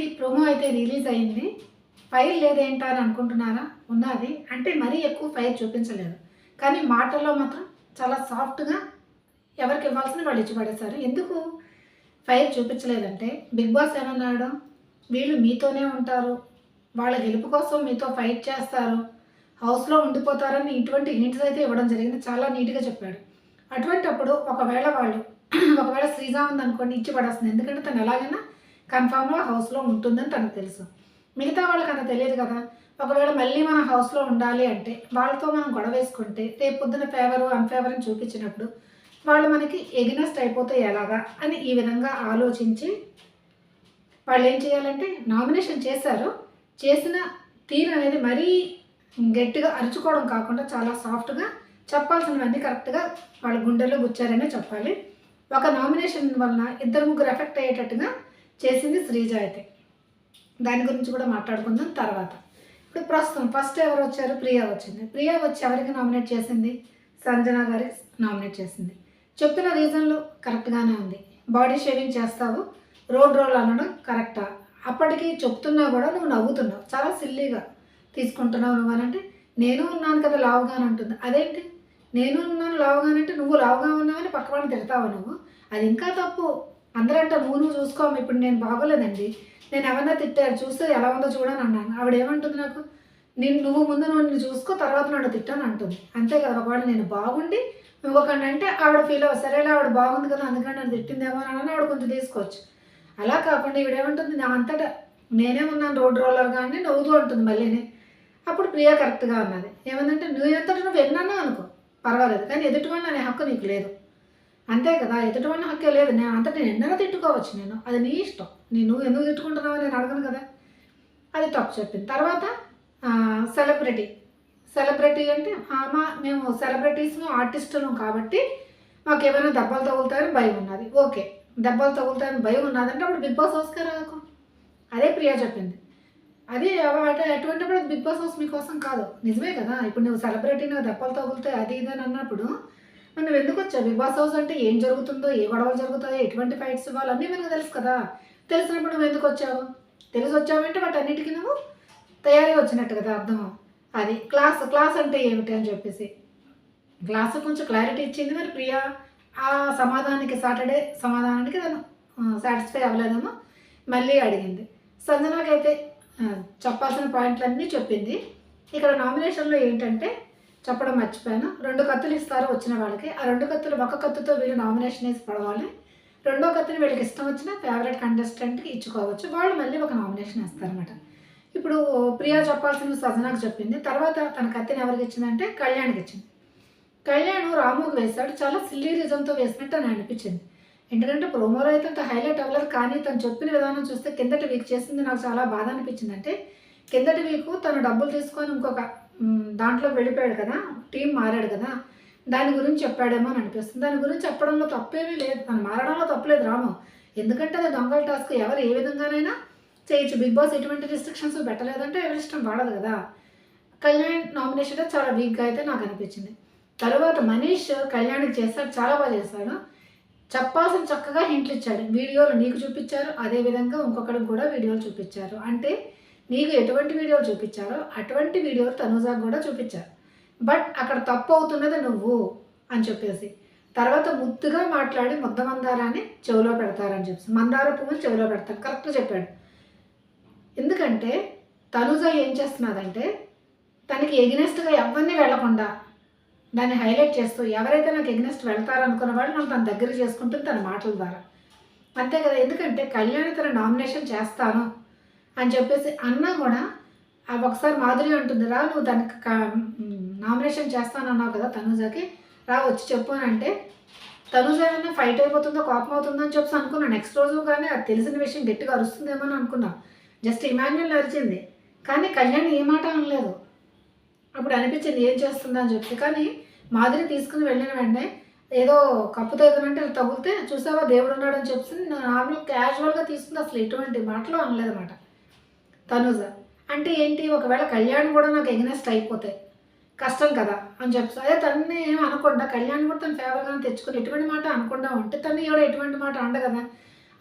అండి ప్రోమో అయితే రిలీజ్ అయింది. ఫైర్ లేదేంటా అని అనుకుంటున్నారా? ఉన్నది. అంటే మరీ ఎక్కువ ఫైర్ చూపించలేదు. కానీ మాటల్లో మాత్రం చాలా సాఫ్ట్గా ఎవరికి ఇవ్వాల్సిన వాళ్ళు ఇచ్చి పడేశారు. ఎందుకు ఫైర్ చూపించలేదంటే బిగ్ బాస్ ఏమన్నాడు? వీళ్ళు మీతోనే ఉంటారు. వాళ్ళ గెలుపు కోసం మీతో ఫైట్ చేస్తారు. హౌస్లో ఉండిపోతారని ఇటువంటి హింట్స్ అయితే ఇవ్వడం జరిగింది. చాలా నీట్గా చెప్పాడు. అటువంటి అప్పుడు ఒకవేళ వాళ్ళు ఒకవేళ శ్రీజా ఉందనుకోండి ఇచ్చి పడేస్తుంది. ఎందుకంటే తను ఎలాగైనా కన్ఫామ్గా హౌస్లో ఉంటుందని తనకు తెలుసు. మిగతా వాళ్ళకి అంత తెలియదు కదా. ఒకవేళ మళ్ళీ మన హౌస్లో ఉండాలి అంటే వాళ్ళతో మనం గొడవ వేసుకుంటే రేపు పొద్దున ఫేవరు అన్ఫేవర్ అని చూపించినప్పుడు వాళ్ళు మనకి ఎగినెస్ట్ అయిపోతే ఎలాగా అని ఈ విధంగా ఆలోచించి వాళ్ళు ఏం చేయాలంటే నామినేషన్ చేశారు. చేసిన తీరు అనేది మరీ గట్టిగా అరుచుకోవడం కాకుండా చాలా సాఫ్ట్గా చెప్పాల్సినవన్నీ కరెక్ట్గా వాళ్ళ గుండెల్లో గుచ్చారనే చెప్పాలి. ఒక నామినేషన్ వలన ఇద్దరు ముగ్గురు ఎఫెక్ట్ అయ్యేటట్టుగా చేసింది శ్రీజ అయితే. దాని గురించి కూడా మాట్లాడుకుందాం తర్వాత. ఇప్పుడు ప్రస్తుతం ఫస్ట్ ఎవరు వచ్చారు? ప్రియా వచ్చింది. ప్రియా వచ్చి ఎవరికి నామినేట్ చేసింది? సంజన గారికి నామినేట్ చేసింది. చెప్పిన రీజన్లు కరెక్ట్గానే ఉంది. బాడీ షేవింగ్ చేస్తావు రోడ్ రోల్ అనడం కరెక్టా అప్పటికి చెప్తున్నా కూడా నువ్వు నవ్వుతున్నావు. చాలా సిల్లీగా తీసుకుంటున్నావు నువ్వు అనంటే నేను ఉన్నాను కదా లావుగానే ఉంటుంది అంటుంది. అదేంటి? నేను ఉన్నాను లావుగానంటే అంటే నువ్వు లావుగా ఉన్నావని పక్కవాడిని తిడతావు నువ్వు? అది ఇంకా తప్పు. అందరంటే నువ్వు నువ్వు చూసుకోము ఇప్పుడు నేను బాగోలేదండి. నేను ఎవరన్నా తిట్టారు చూస్తే ఎలా ఉందో చూడని అన్నాను. ఆవిడ ఏమంటుంది నాకు నేను నువ్వు ముందు నువ్వు చూసుకో తర్వాత నన్ను తిట్టాను అంటుంది. అంతే కదా ఒకవేళ నేను బాగుండి ఇంకొకటి అంటే ఆవిడ ఫీల్ అవ్వ సరేలే ఆవిడ బాగుంది కదా అందుకని నన్ను తిట్టిందేమో అని ఆవిడ కొంచెం తీసుకోవచ్చు. అలా కాకుండా ఈవిడేమంటుంది నా అంతటా నేనే ఉన్నాను రోడ్ రోలర్ కానీ నవ్వుతూ ఉంటుంది మళ్ళీనే. అప్పుడు ప్రియా కరెక్ట్గా ఉన్నది ఏమందంటే నువ్వు ఎంతటా నువ్వు ఎన్నన్నా అనుకో పర్వాలేదు కానీ ఎదుటివాడిని అనే హక్కు నీకు లేదు. అంతే కదా ఎదుటివాడిని హక్కే లేదు. నేను అంతటా నేను ఎన్నగా తిట్టుకోవచ్చు నేను. అది నీ ఇష్టం. నేను నువ్వు ఎందుకు తిట్టుకుంటున్నావో నేను అడగను కదా. అది తప్పు చెప్పింది. తర్వాత సెలబ్రిటీ సెలబ్రిటీ అంటే మా మేము సెలబ్రిటీస్ను ఆర్టిస్టులు కాబట్టి మాకు ఏమైనా దెబ్బలు తగులుతాయని భయం ఉన్నది. ఓకే. దెబ్బలు తగులుతాయని భయం ఉన్నదంటే అప్పుడు బిగ్ బాస్ హౌస్కే రాకు అదే ప్రియా చెప్పింది. అది అవ- అటువంటిప్పుడు బిగ్ బాస్ హౌస్ మీకోసం కాదు. నిజమే కదా. ఇప్పుడు నువ్వు సెలబ్రిటీ దెబ్బలు తగులుతాయి అది ఇది అని అన్నప్పుడు నువ్వు ఎందుకు వచ్చావు? బిగ్ బాస్ హౌస్ అంటే ఏం జరుగుతుందో ఏ గొడవలు జరుగుతాయో ఎటువంటి ఫైట్స్ ఇవ్వాలి అన్నీ మనకు తెలుసు కదా. తెలిసినప్పుడు నువ్వు ఎందుకు వచ్చావు? తెలిసి వచ్చావంటే వాటి అన్నిటికీ నువ్వు తయారీ వచ్చినట్టు కదా అర్థం అది క్లాస్ క్లాస్ అంటే ఏమిటి అని చెప్పేసి. క్లాస్ కొంచెం క్లారిటీ ఇచ్చింది మరి ప్రియా. ఆ సమాధానానికి సాటర్డే సమాధానానికి తను సాటిస్ఫై అవ్వలేదేమో మళ్ళీ అడిగింది. సంజనాకైతే చెప్పాల్సిన పాయింట్లన్నీ చెప్పింది. ఇక్కడ నామినేషన్లో ఏంటంటే చెప్పడం మర్చిపోయాను. రెండు కత్తులు ఇస్తారు వచ్చిన వాళ్ళకి. ఆ రెండు కత్తులు ఒక కత్తుతో వీళ్ళు నామినేషన్ వేసి పడవాలి. రెండో కత్తిని వీళ్ళకి ఇష్టం వచ్చిన ఫేవరెట్ కంటెస్టెంట్కి ఇచ్చుకోవచ్చు. వాళ్ళు మళ్ళీ ఒక నామినేషన్ వేస్తారనమాట ఇప్పుడు ప్రియా చెప్పాల్సిన సజనాకు చెప్పింది. తర్వాత తన కత్తిని ఎవరికి ఇచ్చిందంటే కళ్యాణ్కి ఇచ్చింది. కళ్యాణ్ రాముకి వేశాడు. చాలా సిల్లీ రీజన్తో వేసినట్టు అని అనిపించింది. ఎందుకంటే ప్రోమోలో అయితే అంత హైలైట్ అవ్వలేదు. కానీ తను చెప్పిన విధానం చూస్తే కిందటి వీక్ చేసింది నాకు చాలా బాధ అనిపించింది. అంటే కిందటి వీక్ తను డబ్బులు తీసుకొని ఇంకొక దాంట్లో వెళ్ళిపోయాడు కదా టీం మారాడు కదా దాని గురించి చెప్పాడేమో అని అనిపిస్తుంది. దాని గురించి చెప్పడంలో తప్పేమీ లేదు. తను మారడంలో తప్పలేదు రాము. ఎందుకంటే అది దొంగల టాస్క్. ఎవరు ఏ విధంగానైనా చేయొచ్చు. బిగ్ బాస్ ఎటువంటి రిస్ట్రిక్షన్స్ పెట్టలేదంటే ఎవరి ఇష్టం వాడదు కదా. కళ్యాణ్ నామినేషన్ చాలా వీక్గా అయితే నాకు అనిపించింది. తర్వాత మనీష్ కళ్యాణ్కి చేశాడు. చాలా బాగా చేశాడు. చెప్పాల్సిన చక్కగా హింట్లు ఇచ్చాడు. వీడియోలు నీకు చూపించారు. అదే విధంగా ఇంకొకరికి కూడా వీడియోలు చూపించారు. అంటే నీకు ఎటువంటి వీడియోలు చూపించారో అటువంటి వీడియోలు తనుజాకు కూడా చూపించారు. బట్ అక్కడ తప్పు అవుతున్నది నువ్వు అని చెప్పేసి. తర్వాత ముద్దుగా మాట్లాడి ముద్ద మందారాన్ని చెవిలో పెడతారని చెప్పేసి. మందార పువ్వులు చెవిలో పెడతారు. కరెక్ట్ చెప్పాడు. ఎందుకంటే తనుజ ఏం చేస్తున్నదంటే తనకి ఎగ్నెస్ట్గా ఎవరిని వెళ్ళకుండా దాన్ని హైలైట్ చేస్తూ ఎవరైతే నాకు ఎగ్నెస్ట్ వెళ్తారనుకున్న వాళ్ళు నన్ను తన దగ్గర చేసుకుంటుంది తన మాటల ద్వారా. అంతే కదా? ఎందుకంటే కళ్యాణి తన నామినేషన్ చేస్తాను. అని చెప్పేసి అన్నా కూడా ఒకసారి మాధురి ఉంటుంది రా నువ్వు దానికి నామినేషన్ చేస్తాను అన్నావు కదా తనుజకి రా వచ్చి చెప్పు అని అంటే తనుజ ఏమైనా ఫైట్ అయిపోతుందో కోపం అవుతుందో అని చెప్పేసి అనుకున్నా. నెక్స్ట్ రోజు కానీ అది తెలిసిన విషయం గట్టిగా అరుస్తుందేమో అని అనుకున్నా. జస్ట్ ఇమాన్యుల్ అరిచింది. కానీ కళ్యాణ్ ఏ మాట అనలేదు. అప్పుడు అనిపించింది ఏం చేస్తుందా అని చెప్పి. కానీ మాధురి తీసుకుని వెళ్ళిన వెంటనే ఏదో కప్పుతో ఏదనంటే తగిలితే చూసావా దేవుడు ఉన్నాడని చెప్పి నార్మల్ క్యాజువల్గా తీసుకుంది. అసలు ఎటువంటి మాటలు అనలేదన్నమాట. తనుజ అంటే ఏంటి? ఒకవేళ కళ్యాణ్ కూడా నాకు ఎగ్నెస్ట్ అయిపోతాయి కష్టం కదా? అని చెప్పి. అదే తనని ఏం అనకుండా కళ్యాణ్ కూడా తన ఫేవర్గానే తెచ్చుకుని ఎటువంటి మాట అనకుండా ఉంటే తను ఎవడ ఎటువంటి మాట అండ కదా?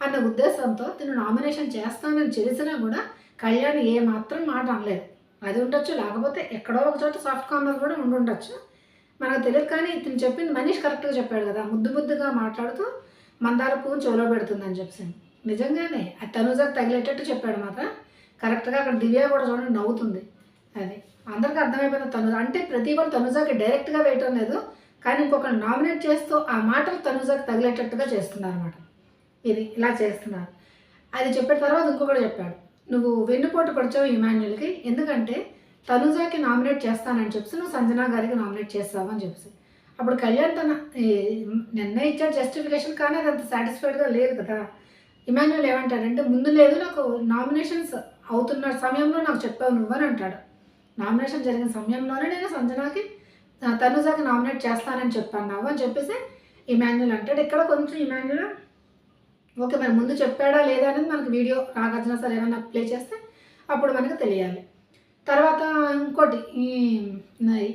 అన్న ఉద్దేశంతో తను నామినేషన్ చేస్తానని తెలిసినా కూడా కళ్యాణ్ ఏ మాత్రం మాట అనలేదు. అది ఉండొచ్చు లేకపోతే ఎక్కడో ఒక చోట సాఫ్ట్ కార్నర్ కూడా ఉండి ఉండొచ్చు. మనకు తెలియదు కానీ ఇతను చెప్పింది మనీష్ కరెక్ట్గా చెప్పాడు కదా. ముద్దు ముద్దుగా మాట్లాడుతూ మందార పువ్వు చోలో పెడుతుందని చెప్పి నిజంగానే అది తనుజాకి తగిలేటట్టు చెప్పాడు మాత్రం. కరెక్ట్గా అక్కడ దివ్య కూడా చూడండి నవ్వుతుంది. అది అందరికీ అర్థమైపోయింది తనుజ. అంటే ప్రతి ఒక్కరు తనుజాకి డైరెక్ట్గా వేయటం లేదు కానీ ఇంకొకరు నామినేట్ చేస్తూ ఆ మాటలు తనుజాకి తగిలేటట్టుగా చేస్తున్నారు అనమాట ఇది ఇలా చేస్తున్నారు. అది చెప్పిన తర్వాత ఇంకొకటి చెప్పాడు నువ్వు వెన్నుపోటు పడిచావు ఇమాన్యుల్కి ఎందుకంటే తనుజాకి నామినేట్ చేస్తానని చెప్పి నువ్వు సంజనా గారికి నామినేట్ చేస్తావు అని చెప్పి అప్పుడు కళ్యాణ్ తన ఈ నిన్న ఇచ్చాడు జస్టిఫికేషన్ కానీ అది అంత సాటిస్ఫైడ్గా లేదు కదా. ఇమాన్యుల్ ఏమంటాడంటే ముందు లేదు నాకు నామినేషన్స్ అవుతున్న సమయంలో నాకు చెప్పావు నువ్వని అంటాడు. నామినేషన్ జరిగిన సమయంలోనే నేను సంజనాకి తనుజాకి నామినేట్ చేస్తానని చెప్పాను అని చెప్పేసి ఇమాన్యుల్ అంటాడు. ఇక్కడ కొంచెం ఇమాన్యుల్ ఓకే మరి ముందు చెప్పాడా లేదా అనేది మనకి వీడియో నాగార్జున సార్ ఏమైనా ప్లే చేస్తే అప్పుడు మనకు తెలియాలి. తర్వాత ఇంకోటి ఈ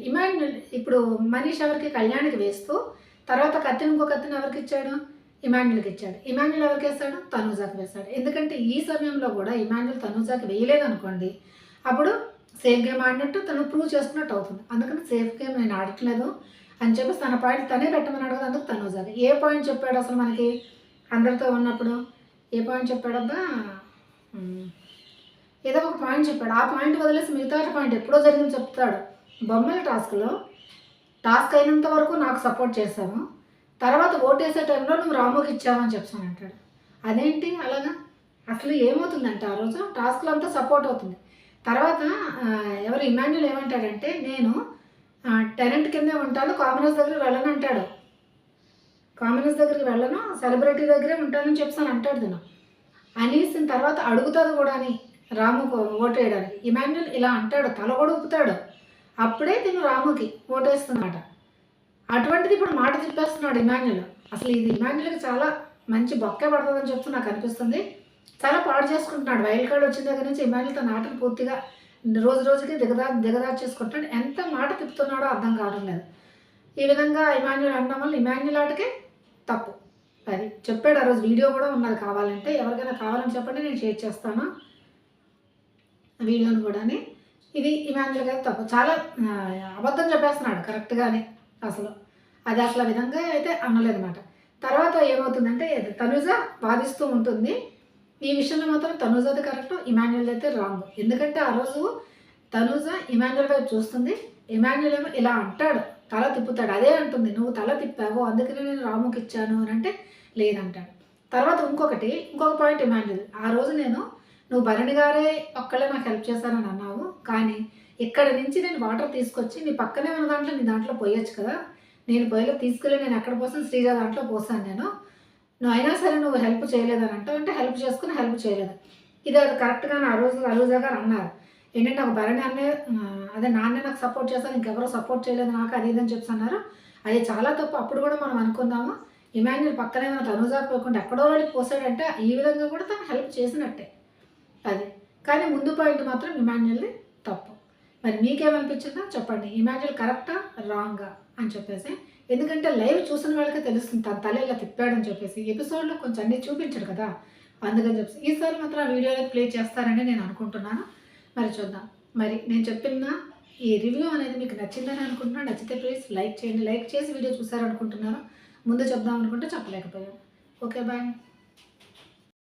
ఇమాన్యుల్ ఇప్పుడు మనీష్ ఎవరికి కళ్యాణికి వేస్తూ తర్వాత కత్తిని ఇంకో కత్తిని ఎవరికి ఇచ్చాడు? ఇమాన్యుల్కి ఇచ్చాడు ఇమాన్యుల్ ఎవరికి వేస్తాడు తనూజాకి వేస్తాడు. ఎందుకంటే ఈ సమయంలో కూడా ఇమాన్యుల్ తనూజాకి వేయలేదు అనుకోండి అప్పుడు సేఫ్ గేమ్ ఆడినట్టు తను ప్రూవ్ చేసుకున్నట్టు అవుతుంది. అందుకని సేఫ్ గేమ్ నేను ఆడట్లేదు అని చెప్పి తన పాయింట్ తనే పెట్టమన్నాడు కదా అందుకు తనూజాకి. ఏ పాయింట్ చెప్పాడు అసలు మనకి? అందరితో ఉన్నప్పుడు ఏ పాయింట్ చెప్పాడబ్బా ఏదో ఒక పాయింట్ చెప్పాడు. ఆ పాయింట్ వదిలేసి మిగతా పాయింట్ ఎప్పుడో జరిగింది చెప్తాడు. బొమ్మల టాస్క్లో టాస్క్ అయినంత వరకు నాకు సపోర్ట్ చేశాము తర్వాత ఓటేసే టైంలో నువ్వు రాముకి ఇచ్చావని చెప్తాను అంటాడు. అదేంటి అలాగా? అసలు ఏమవుతుందంటే ఆ రోజు టాస్క్లో అంతా సపోర్ట్ అవుతుంది. తర్వాత ఎవరు ఇమాన్యుల్ ఏమంటాడంటే నేను టెనెంట్ కిందే ఉంటాను కామనర్స్ దగ్గర వెళ్ళను అంటాడు. కామనర్స్ దగ్గరికి వెళ్ళను సెలబ్రిటీ దగ్గరే ఉంటానని చెప్తాను అంటాడు తిను. అనేసిన తర్వాత అడుగుతుంది కూడా అని రాముకు ఓటేయడానికి ఇమాన్యుల్ ఇలా అంటాడు తల కూడా ఊపుతాడు. అప్పుడే తిను రాముకి ఓటేస్తున్నమాట అటువంటిది ఇప్పుడు మాట చెప్పేస్తున్నాడు ఇమాన్యుల్. అసలు ఇది ఇమాన్యుల్కి చాలా మంచి బొక్కే పడుతుందని చెప్తూ నాకు అనిపిస్తుంది. చాలా పాడు చేసుకుంటున్నాడు. వైల్డ్ కార్డ్ వచ్చిన దగ్గర నుంచి ఇమాన్యుల్ తన ఆటను పూర్తిగా రోజు రోజుకి దిగదా దిగదా చేసుకుంటున్నాడు. ఎంత మాట తిప్పుతున్నాడో అర్థం కావడం లేదు. ఈ విధంగా ఇమాన్యుల్ అనడం వల్ల ఇమాన్యుల్ ఆటకే తప్పు. అది చెప్పాడు. ఆ రోజు వీడియో కూడా ఉన్నది. కావాలంటే ఎవరికైనా కావాలని చెప్పండి నేను షేర్ చేస్తాను. వీడియోని కూడాని. ఇది ఇమాన్యుల్ గారు తప్పు. చాలా అబద్ధం చెప్పేస్తున్నాడు. కరెక్ట్గానే. అసలు. అది అసలు విధంగా అయితే అనలేదన్నమాట. తర్వాత ఏమవుతుందంటే తనుజ వాదిస్తూ ఉంటుంది. ఈ విషయంలో మాత్రం తనుజది కరెక్ట్ ఇమాన్యుల్ అయితే రాంగ్ ఎందుకంటే ఆ రోజు తనుజ ఇమాన్యుల్ వైపు చూస్తుంది. ఇమాన్యుల్ ఏమో ఇలా అంటాడు తల తిప్పుతాడు. అదే అంటుంది నువ్వు తల తిప్పావు అందుకనే నేను రాముకి ఇచ్చాను అని అంటే లేదంటాడు. తర్వాత ఇంకొకటి ఇంకొక పాయింట్ ఇమాన్యుల్ ఆ రోజు నేను నువ్వు భరణి గారే ఒక్కళ్ళే నాకు హెల్ప్ చేశానని అన్నావు. కానీ ఇక్కడ నుంచి నేను వాటర్ తీసుకొచ్చి నీ పక్కనే ఉన్న దాంట్లో నీ దాంట్లో పోయొచ్చు కదా. నేను పొయ్యిలో తీసుకెళ్ళి నేను ఎక్కడ పోసాను శ్రీజ దాంట్లో పోసాను నేను. నువ్వు అయినా సరే నువ్వు హెల్ప్ చేయలేదని అంటావు అంటే హెల్ప్ చేసుకుని హెల్ప్ చేయలేదు. ఇది అది కరెక్ట్గా ఆ రోజు అలూజా గారు అన్నారు. ఏంటంటే ఒక భరణి అన్నే అదే నాన్నే నాకు సపోర్ట్ చేస్తాను ఇంకెవరో సపోర్ట్ చేయలేదు నాకు అది ఇదని చెప్పి అన్నారు. అది చాలా తప్పు. అప్పుడు కూడా మనం అనుకుందాము ఇమాన్యుల్ పక్కనే మన తనుజా పోకుండా ఎక్కడో వాళ్ళకి పోసాడంటే ఈ విధంగా కూడా తను హెల్ప్ చేసినట్టే. అది. కానీ ముందు పాయింట్ మాత్రం ఇమాన్యుల్ని మరి మీకేమనిపించిందా? చెప్పండి. ఇమాన్యుల్ కరెక్టా రాంగా అని చెప్పేసి. ఎందుకంటే లైవ్ చూసిన వాళ్ళకి తెలుస్తుంది తన తల ఇలా తిప్పాడని చెప్పేసి. ఎపిసోడ్లో కొంచెం అన్నీ చూపించాడు కదా. అందుకని చెప్పేసి. ఈసారి మాత్రం ఆ వీడియోలో ప్లే చేస్తారని నేను అనుకుంటున్నాను. మరి చూద్దాం. మరి నేను చెప్పిన ఈ రివ్యూ అనేది మీకు నచ్చిందని అనుకుంటున్నాను నచ్చితే ప్లీజ్ లైక్ చేయండి. లైక్ చేసి వీడియో చూసారనుకుంటున్నాను ముందు చెప్దాం అనుకుంటే చెప్పలేకపోయాను. Okay bye